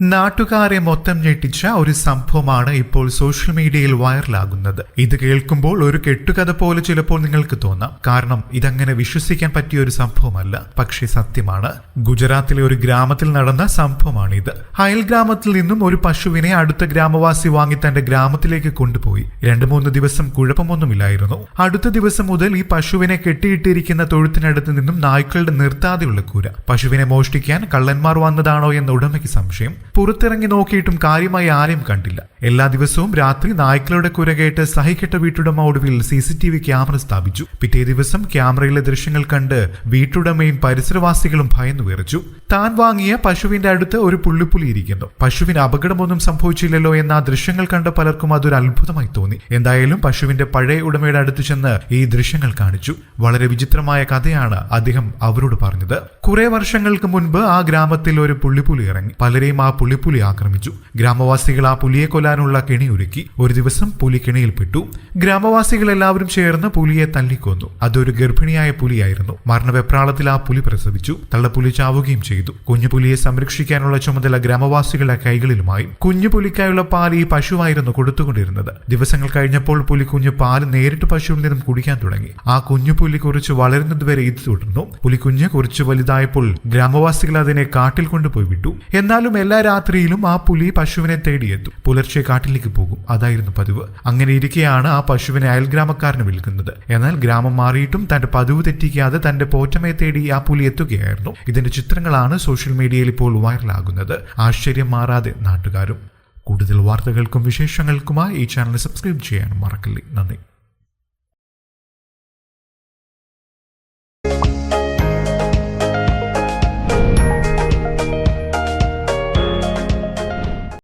നാട്ടുകാരെ മൊത്തം ഞെട്ടിച്ച ഒരു സംഭവമാണ് ഇപ്പോൾ സോഷ്യൽ മീഡിയയിൽ വൈറലാകുന്നത്. ഇത് കേൾക്കുമ്പോൾ ഒരു കെട്ടുകഥ പോലെ ചിലപ്പോൾ നിങ്ങൾക്ക് തോന്നാം. കാരണം ഇതങ്ങനെ വിശ്വസിക്കാൻ പറ്റിയ ഒരു സംഭവമല്ല. പക്ഷേ സത്യമാണ് ഗുജറാത്തിലെ ഒരു ഗ്രാമത്തിൽ നടന്ന സംഭവമാണിത്. അയൽ ഗ്രാമത്തിൽ നിന്നും ഒരു പശുവിനെ അടുത്ത ഗ്രാമവാസി വാങ്ങി തന്റെ ഗ്രാമത്തിലേക്ക് കൊണ്ടുപോയി. രണ്ടു മൂന്ന് ദിവസം കുഴപ്പമൊന്നുമില്ലായിരുന്നു. അടുത്ത ദിവസം മുതൽ ഈ പശുവിനെ കെട്ടിയിട്ടിരിക്കുന്ന തൊഴുത്തിനടുത്ത് നിന്നും നായ്ക്കളുടെ നിർത്താതെയുള്ള കൂര. പശുവിനെ മോഷ്ടിക്കാൻ കള്ളന്മാർ വന്നതാണോ എന്ന ഉടമയ്ക്ക് സംശയം. പുറത്തിറങ്ങി നോക്കിയിട്ടും കാര്യമായി ആരെയും കണ്ടില്ല. എല്ലാ ദിവസവും രാത്രി നായ്ക്കളുടെ കുര കേട്ട് സഹിക്കെട്ട വീട്ടുടമ ഒടുവിൽ C C T V camera സ്ഥാപിച്ചു. പിറ്റേ ദിവസം ക്യാമറയിലെ ദൃശ്യങ്ങൾ കണ്ട് വീട്ടുടമയും പരിസരവാസികളും ഭയന്നു വിറച്ചു താൻ വാങ്ങിയ പശുവിന്റെ അടുത്ത് ഒരു പുള്ളിപ്പുലി ഇരിക്കുന്നു. പശുവിന് അപകടമൊന്നും സംഭവിച്ചില്ലല്ലോ എന്ന ദൃശ്യങ്ങൾ കണ്ട പലർക്കും അതൊരു അത്ഭുതമായി തോന്നി. എന്തായാലും പശുവിന്റെ പഴയ ഉടമയുടെ അടുത്ത് ചെന്ന് ഈ ദൃശ്യങ്ങൾ കാണിച്ചു. വളരെ വിചിത്രമായ കഥയാണ് അദ്ദേഹം അവരോട് പറഞ്ഞത്. കുറെ വർഷങ്ങൾക്ക് മുൻപ് ആ ഗ്രാമത്തിൽ ഒരു പുള്ളിപ്പുലി ഇറങ്ങി. പലരെയും ആ പുള്ളിപ്പുലി ആക്രമിച്ചു. ഗ്രാമവാസികൾ ആ പുലിയെ കൊല്ലാനുള്ള കെണി ഒരുക്കി. ഒരു ദിവസം പുലി കെണിയിൽപ്പെട്ടു. ഗ്രാമവാസികൾ എല്ലാവരും ചേർന്ന് പുലിയെ തല്ലിക്കൊന്നു. അതൊരു ഗർഭിണിയായ പുലിയായിരുന്നു. മരണവെപ്രാളത്തിൽ ആ പുലി പ്രസവിച്ചു. തള്ളപ്പുലി ചാവുകയും ചെയ്തു. കുഞ്ഞു പുലിയെ സംരക്ഷിക്കാനുള്ള ചുമതല ഗ്രാമവാസികളുടെ കൈകളിലുമായി കുഞ്ഞുപുലിക്കായുള്ള പാൽ ഈ പശുവായിരുന്നു കൊടുത്തുകൊണ്ടിരുന്നത്. ദിവസങ്ങൾ കഴിഞ്ഞപ്പോൾ പുലി കുഞ്ഞു പാൽ നേരിട്ട് പശുവിൽ നിന്നും കുടിക്കാൻ തുടങ്ങി. ആ കുഞ്ഞുപുലി കുറിച്ച് വളരുന്നതുവരെ ഇത് തുടർന്നു. പുലി കുഞ്ഞ് കുറച്ച് വലുതായപ്പോൾ ഗ്രാമവാസികൾ അതിനെ കാട്ടിൽ കൊണ്ടുപോയി വിട്ടു. എന്നാലും എല്ലാ രാത്രിയിലും ആ പുലി പശുവിനെ തേടിയെത്തും. പുലർച്ചെ കാട്ടിലേക്ക് പോകും. അതായിരുന്നു പതിവ്. അങ്ങനെ ഇരിക്കെയാണ് ആ പശുവിനെ അയൽഗ്രാമക്കാരന് വിൽക്കുന്നത്. എന്നാൽ ഗ്രാമം മാറിയിട്ടും തന്റെ പതിവ് തെറ്റിക്കാതെ തന്റെ പോറ്റമയെ തേടി ആ പുലി എത്തുകയായിരുന്നു. ഇതിന്റെ ചിത്രങ്ങളാണ് സോഷ്യൽ മീഡിയയിൽ ഇപ്പോൾ വൈറലാകുന്നത്. ആശ്ചര്യം മാറാതെ നാട്ടുകാരും. കൂടുതൽ വാർത്തകൾക്കും വിശേഷങ്ങൾക്കുമായി ഈ ചാനൽ സബ്സ്ക്രൈബ് ചെയ്യാനും മറക്കല്ലേ. നന്ദി.